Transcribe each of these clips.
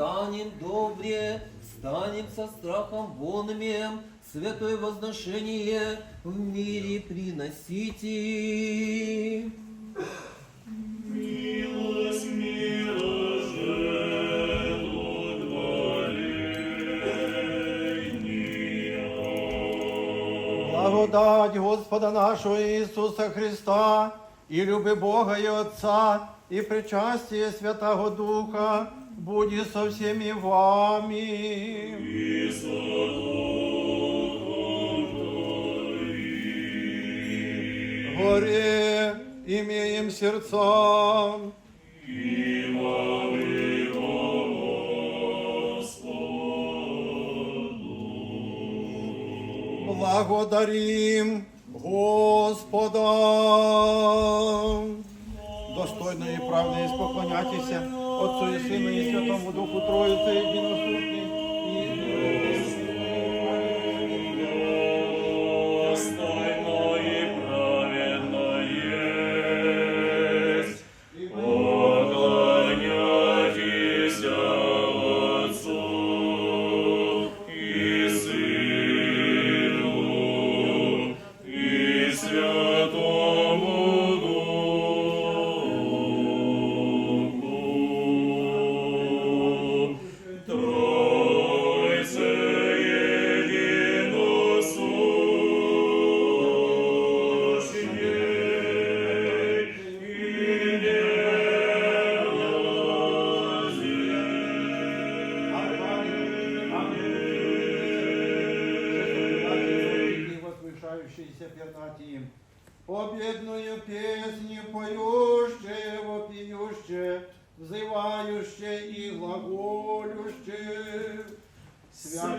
станем добре, станем со страхом вонмем, святое возношение в мире приносите. Милость моления. Благодать Господа нашего Иисуса Христа, и люби Бога и Отца, и причастие Святого Духа, будет со всеми вами. И со. Горе имеем сердца, И Господу. благодарим Господа. Достойно і правильно споклонятися Отцу і Сину і Святому Духу Троїці і Достойно возвышающиеся пернатием. Об'єдную пісні, поющее, вопиюще, взывающее и глаголюще. Свят,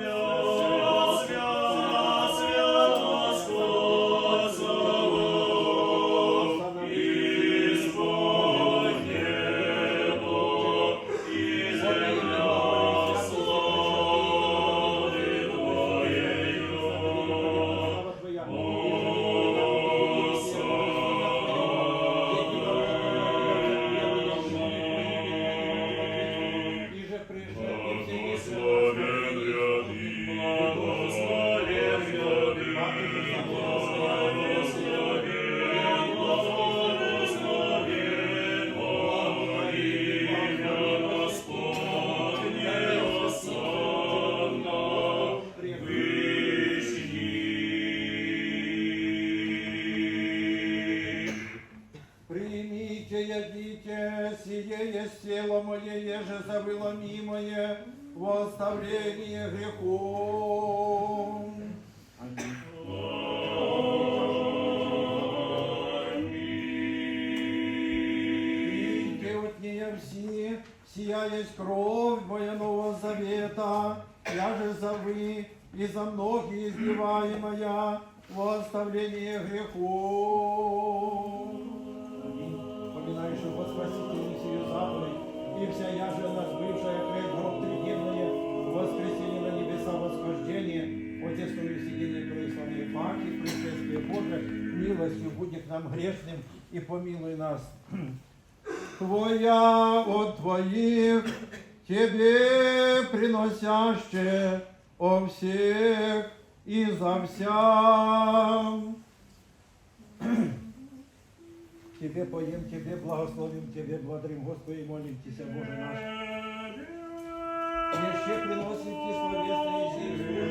мое, еже забыло мимое, во оставление грехов. Все, сия есть кровь моя нового завета, я же за и за многие изливаемая во оставление грехов. Аминь. Поминаешь его спасителю сию заповедь, и вся яже нас бывшая пред гроб триденное, воскресенье на небеса восхождение, отестую сидение преславные факи, пришествие Божие, милостью будь к нам грешным и помилуй нас. Твоя от Твоих, Тебе приносяще о всех и за вся. Тебе поем, Тебе благословим, Тебе благодарим, Господи, молим Тебя, Боже наш. Еще приносим Ти словесные жизни.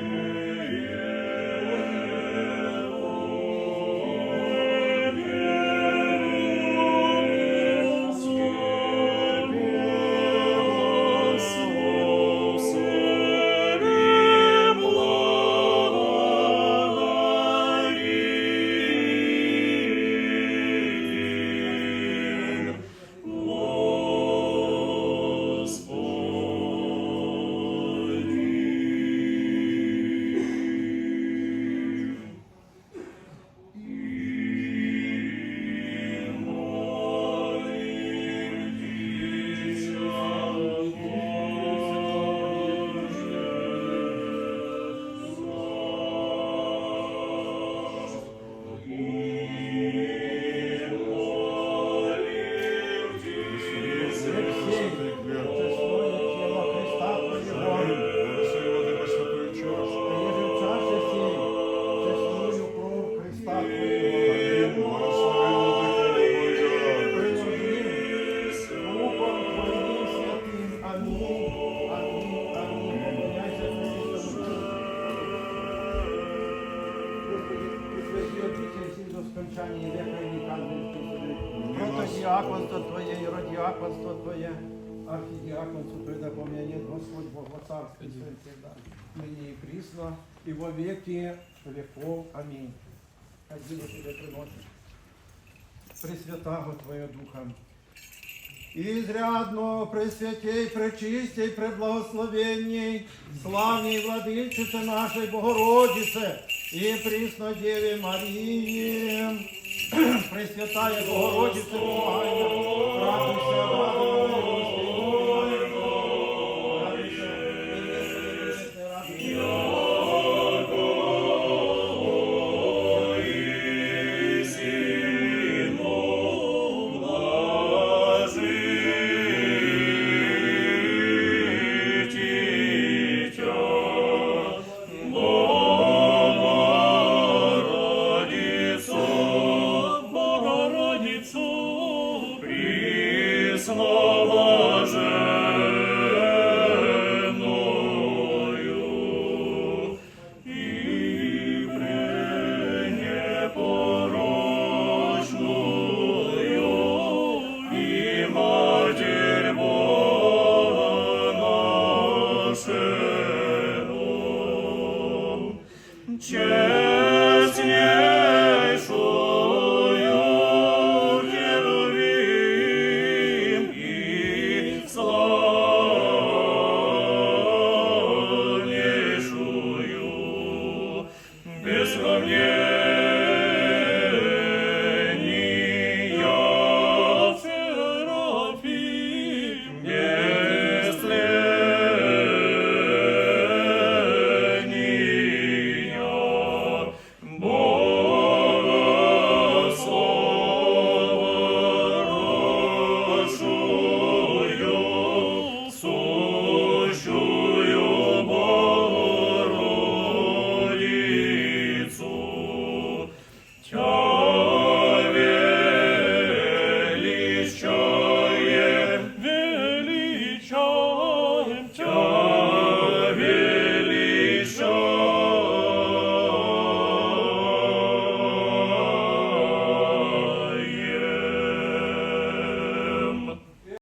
Диаконство Твое и родиаконство Твое, архидиаконство Твое, да помянет Господь Бог во Царстве Своем всегда, ныне и присно, и во веки веков. Аминь. Ходили тебе приносишь. Пресвятаго Твоє Духом. Изрядно пресвятей, пречистей, преблагословенней, славней владычице нашей Богородице и Преснодеве Марии, Помогай нам, радуйся, радуйся,